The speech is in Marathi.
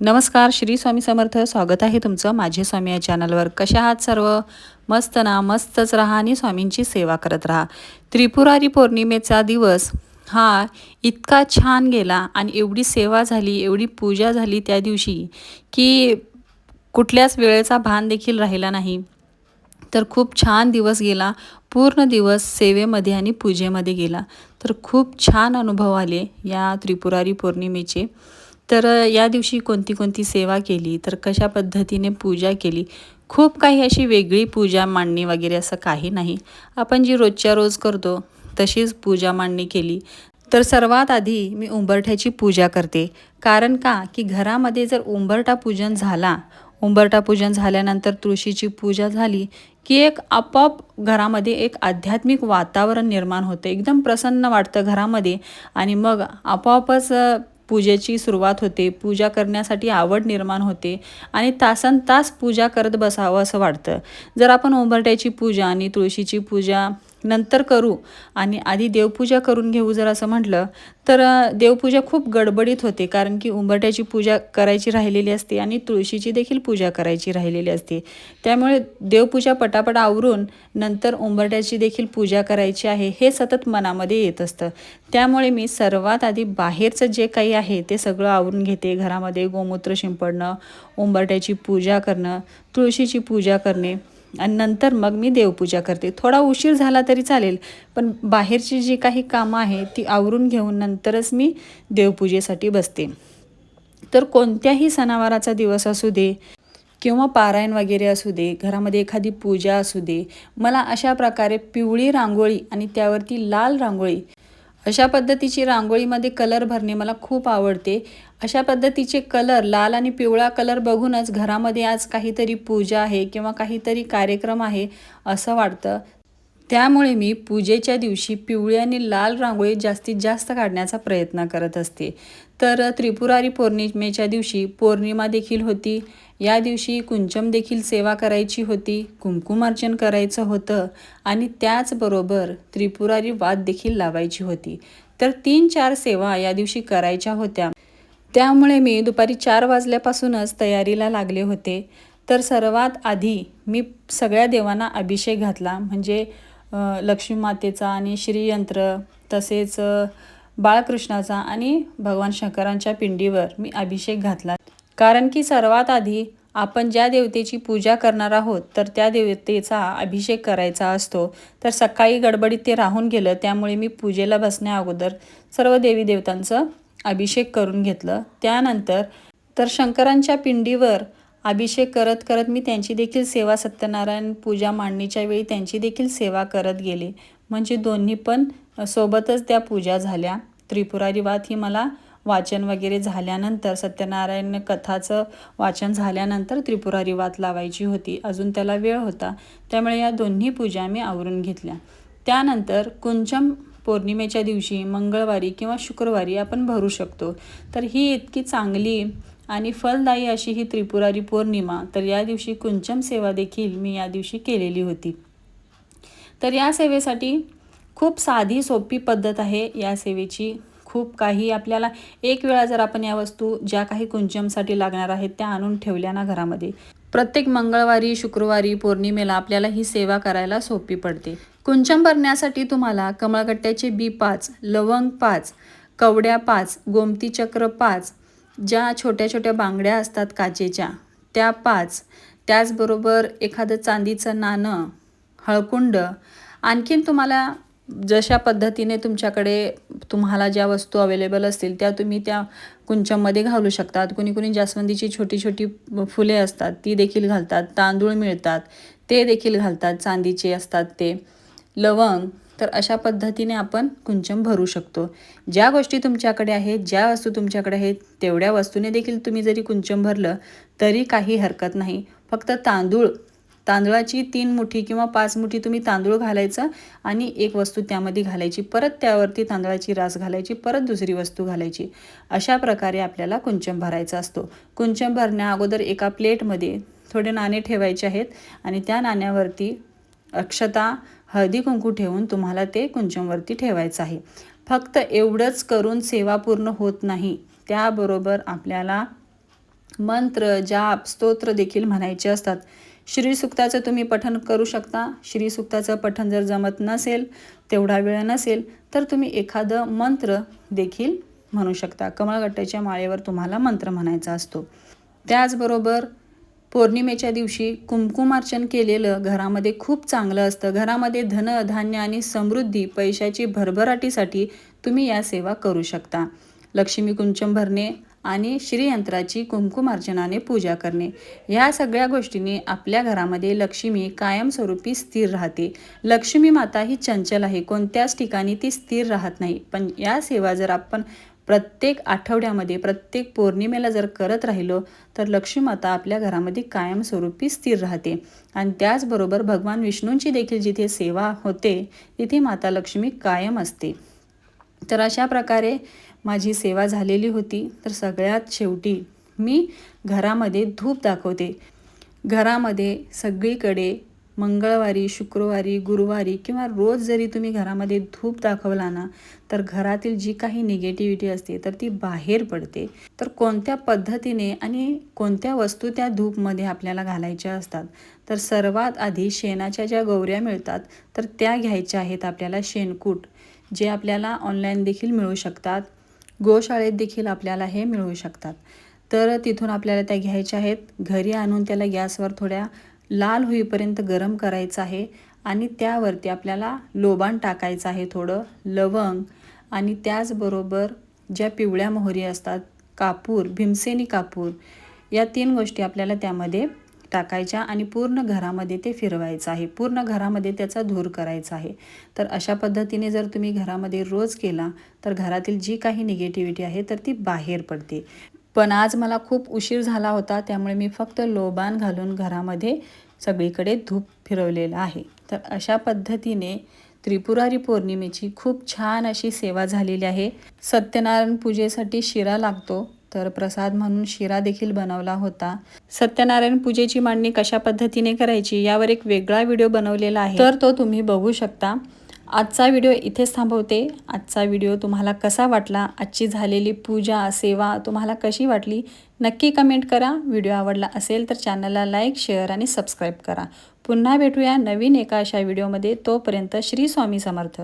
नमस्कार श्री स्वामी समर्थ. स्वागत आहे तुमचं माझे स्वामी या चॅनलवर कशा आहात सर्व? मस्त ना? मस्तच राहा आणि स्वामींची सेवा करत राहा. त्रिपुरारी पौर्णिमेचा दिवस हा इतका छान गेला आणि एवढी सेवा झाली एवढी पूजा झाली त्या दिवशी की कुठल्याच वेळेचा भान देखील राहिला नाही. तर खूप छान दिवस गेला पूर्ण दिवस सेवेमध्ये आणि पूजेमध्ये गेला. तर खूप छान अनुभव आले या त्रिपुरारी पौर्णिमेचे. तर या दिवशी कोणती कोणती सेवा केली? तर कशा पद्धतीने पूजा केली? खूप काही अशी वेगळी पूजा मांडणी वगैरे असं काही नाही. आपण जी रोजच्या रोज करतो तशीच पूजा मांडणी केली. तर सर्वात आधी मी उंबरठ्याची पूजा करते. कारण का? की घरामध्ये जर उंबरठा पूजन झाला उंबरठा पूजन झाल्यानंतर तुळशीची पूजा झाली की एक आपोआप घरामध्ये एक आध्यात्मिक वातावरण निर्माण होते. एकदम प्रसन्न वाटतं घरामध्ये आणि मग आपोआपच पूजेची सुरुवात होते. पूजा करण्यासाठी आवड निर्माण होते आणि तासन तास पूजा करत बसावं असं वाटतं. जर आपण उंबरट्याची पूजा आणि तुळशीची पूजा नंतर करू आणि आधी देवपूजा करून घेऊ जर असं म्हटलं तर देवपूजा खूप गडबडीत होते कारण की उंबरट्याची पूजा करायची राहिलेली असते आणि तुळशीची देखील पूजा करायची राहिलेली असते. त्यामुळे देवपूजा पटापट आवरून नंतर उंबरट्याची देखील पूजा करायची आहे हे सतत मनामध्ये येत असतं. त्यामुळे मी सर्वात आधी बाहेरचं जे काही आहे ते सगळं आवरून घेते. घरामध्ये गोमूत्र शिंपडणं उंबरट्याची पूजा करणं तुळशीची पूजा करणे. आणि नंतर मग मी देवपूजा करते. थोडा उशीर झाला तरी चालेल पण बाहेरची जी काही कामं आहे ती आवरून घेऊन नंतरच मी देवपूजेसाठी बसते. तर कोणत्याही सणावाराचा दिवस असू दे किंवा पारायण वगैरे असू दे घरामध्ये एखादी पूजा असू दे मला अशा प्रकारे पिवळी रांगोळी आणि त्यावरती लाल रांगोळी अशा पद्धतीची रांगोळीमध्ये कलर भरणे मला खूप आवडते. अशा पद्धतीचे कलर लाल आणि पिवळा कलर बघूनच घरामध्ये आज काहीतरी पूजा आहे किंवा काहीतरी कार्यक्रम आहे असं वाटतं. त्यामुळे मी पूजेच्या दिवशी पिवळी आणि लाल रांगोळी जास्तीत जास्त काढण्याचा प्रयत्न करत असते. तर त्रिपुरारी पौर्णिमेच्या दिवशी पौर्णिमा देखील होती. या दिवशी कुंचम देखील सेवा करायची होती. कुंकुमार्चन करायचं होतं आणि त्याचबरोबर त्रिपुरारी वाद देखील लावायची होती. तर तीन चार सेवा या दिवशी करायच्या होत्या. त्यामुळे मी दुपारी चार वाजल्यापासूनच तयारीला लागले होते. तर सर्वात आधी मी सगळ्या देवांना अभिषेक घातला. म्हणजे लक्ष्मी मातेचा आणि श्रीयंत्र तसेच बाळकृष्णाचा आणि भगवान शंकरांच्या पिंडीवर मी अभिषेक घातला. कारण की सर्वात आधी आपण ज्या देवतेची पूजा करणार आहोत तर त्या देवतेचा अभिषेक करायचा असतो. तर सकाळी गडबडीत ते राहून गेलं त्यामुळे मी पूजेला बसण्या अगोदर सर्व देवी देवतांचं अभिषेक करून घेतलं. त्यानंतर तर शंकरांच्या पिंडीवर अभिषेक करत करत मी त्यांची देखील सेवा सत्यनारायण पूजा मांडणीच्या वेळी त्यांची देखील सेवा करत गेले. म्हणजे दोन्ही पण सोबतच त्या पूजा झाल्या. त्रिपुरारी वाद ही मला वाचन वगैरे झाल्यानंतर सत्यनारायण कथाचं वाचन झाल्यानंतर त्रिपुरारी वात लावायची होती. अजून त्याला वेळ होता. त्यामुळे या दोन्ही पूजा मी आवरून घेतल्या. त्यानंतर कुंचम पौर्णिमेच्या दिवशी मंगळवारी किंवा शुक्रवारी आपण भरू शकतो. तर ही इतकी चांगली आणि फलदायी अशी ही त्रिपुरारी पौर्णिमा तर या दिवशी कुंचम सेवा देखील मी या दिवशी केलेली होती. तर या सेवेसाठी खूप साधी सोपी पद्धत आहे या सेवेची. खूप काही आपल्याला एक वेळा जर आपण या वस्तू ज्या काही कुंचमसाठी लागणार आहेत त्या आणून ठेवल्या ना घरामध्ये. प्रत्येक मंगळवारी शुक्रवारी पौर्णिमेला आपल्याला ही सेवा करायला सोपी पडते. कुंचम भरण्यासाठी तुम्हाला कमळगट्ट्याचे बी पाच लवंग पाच कवड्या पाच गोमतीचक्र पाच ज्या छोट्या छोट्या बांगड्या असतात काचेच्या त्या पाच. त्याचबरोबर एखादं चांदीचं नाणं हळकुंड. आणखीन तुम्हाला जशा पद्धतीने तुमच्याकडे तुम्हाला ज्या वस्तू अवेलेबल असतील त्या तुम्ही त्या कुंचमध्ये घालू शकतात. कुणी कुणी जास्वंदीची छोटी छोटी फुले असतात ती देखील घालतात. तांदूळ मिळतात ते देखील घालतात चांदीचे असतात ते. लवंग तर अशा पद्धतीने आपण कुंचम भरू शकतो. ज्या गोष्टी तुमच्याकडे आहेत ज्या वस्तू तुमच्याकडे आहेत तेवढ्या वस्तूने देखील तुम्ही जरी कुंचम भरलं तरी काही हरकत नाही. फक्त तांदूळ तांदळाची तीन मुठी किंवा पाच मुठी तुम्ही तांदूळ घालायचं आणि एक वस्तू त्यामध्ये घालायची परत त्यावरती तांदळाची रास घालायची परत दुसरी वस्तू घालायची. अशा प्रकारे आपल्याला कुंचम भरायचा असतो. कुंचम भरण्या अगोदर एका प्लेटमध्ये थोडे नाणे ठेवायचे आहेत आणि त्या नाण्यावरती अक्षता हळदी कुंकू ठेवून तुम्हाला ते कुंचमवरती ठेवायचं आहे. फक्त एवढंच करून सेवा पूर्ण होत नाही. त्याबरोबर आपल्याला मंत्र जाप स्तोत्र देखील म्हणायचे असतात. श्रीसुक्ताचं तुम्ही पठन करू शकता. श्रीसुक्ताचं पठण जर जमत नसेल तेवढा वेळ नसेल तर तुम्ही एखादं मंत्र देखील म्हणू शकता. कमळगट्ट्याच्या माळेवर तुम्हाला मंत्र म्हणायचा असतो. त्याचबरोबर पौर्णिमेच्या दिवशी कुंकुमार्चन केलेलं घरामध्ये खूप चांगलं असतं. घरामध्ये धन धान्य आणि समृद्धी पैशाची भरभराटीसाठी तुम्ही या सेवा करू शकता. लक्ष्मी कुंचम भरणे आणि श्रीयंत्राची कुंकुमार्चनाने पूजा करणे. या सगळ्या गोष्टींनी आपल्या घरामध्ये लक्ष्मी कायमस्वरूपी स्थिर राहते. लक्ष्मी माता ही चंचल आहे. कोणत्याच ठिकाणी ती स्थिर राहत नाही. पण या सेवा जर आपण प्रत्येक आठवड्यामध्ये प्रत्येक पौर्णिमेला जर करत राहिलो तर लक्ष्मी माता आपल्या घरामध्ये कायमस्वरूपी स्थिर राहते. आणि त्याचबरोबर भगवान विष्णूंची देखील जिथे सेवा होते तिथे माता लक्ष्मी कायम असते. तर अशा प्रकारे माझी सेवा झालेली होती. तर सगळ्यात शेवटी मी घरामध्ये धूप दाखवते. घरामध्ये सगळीकडे मंगळवारी शुक्रवारी गुरुवारी किंवा रोज जरी तुम्ही घरामध्ये धूप दाखवला ना तर घरातील जी काही निगेटिव्हिटी असते तर ती बाहेर पडते. तर कोणत्या पद्धतीने आणि कोणत्या वस्तू त्या धूपमध्ये आपल्याला घालायच्या असतात? तर सर्वात आधी शेणाच्या ज्या गौऱ्या मिळतात तर त्या घ्यायच्या आहेत आपल्याला शेणकूट जे आपल्याला ऑनलाईन देखील मिळू शकतात. गोशाळेत देखील आपल्याला हे मिळू शकतात. तर तिथून आपल्याला त्या घ्यायच्या आहेत. घरी आणून त्याला गॅसवर थोड्या लाल होईपर्यंत गरम करायचं आहे आणि त्यावरती आपल्याला लोबान टाकायचं आहे थोडं लवंग आणि त्याचबरोबर ज्या पिवळ्या मोहरी असतात कापूर भीमसेनी कापूर या तीन गोष्टी आपल्याला त्यामध्ये टाकायच्या आणि पूर्ण घरामध्ये ते फिरवायचं आहे. पूर्ण घरामध्ये त्याचा धूर करायचा आहे. तर अशा पद्धतीने जर तुम्ही घरामध्ये रोज केला तर घरातील जी काही निगेटिव्हिटी आहे तर ती बाहेर पडते. पण आज मला खूप उशीर झाला होता त्यामुळे मी फक्त लोबान घालून घरामध्ये सगळीकडे धूप फिरवलेलं आहे. तर अशा पद्धतीने त्रिपुरारी पौर्णिमेची खूप छान अशी सेवा झालेली आहे. सत्यनारायण पूजेसाठी शिरा लागतो तर प्रसाद म्हणून शिरा देखील बनवला होता. सत्यनारायण पूजेची मांडणी कशा पद्धतीने करायची यावर एक वेगळा व्हिडिओ बनवलेला आहे. तर तो तुम्ही बघू शकता. आजचा व्हिडिओ इथेच थांबवते. आजचा व्हिडिओ तुम्हाला कसा वाटला? आजची झालेली पूजा सेवा तुम्हाला कशी वाटली? नक्की कमेंट करा. व्हिडिओ आवडला असेल तर चॅनलला लाईक शेअर आणि सबस्क्राईब करा. पुन्हा भेटूया नवीन एका अशा व्हिडिओमध्ये. तोपर्यंत श्री स्वामी समर्थ.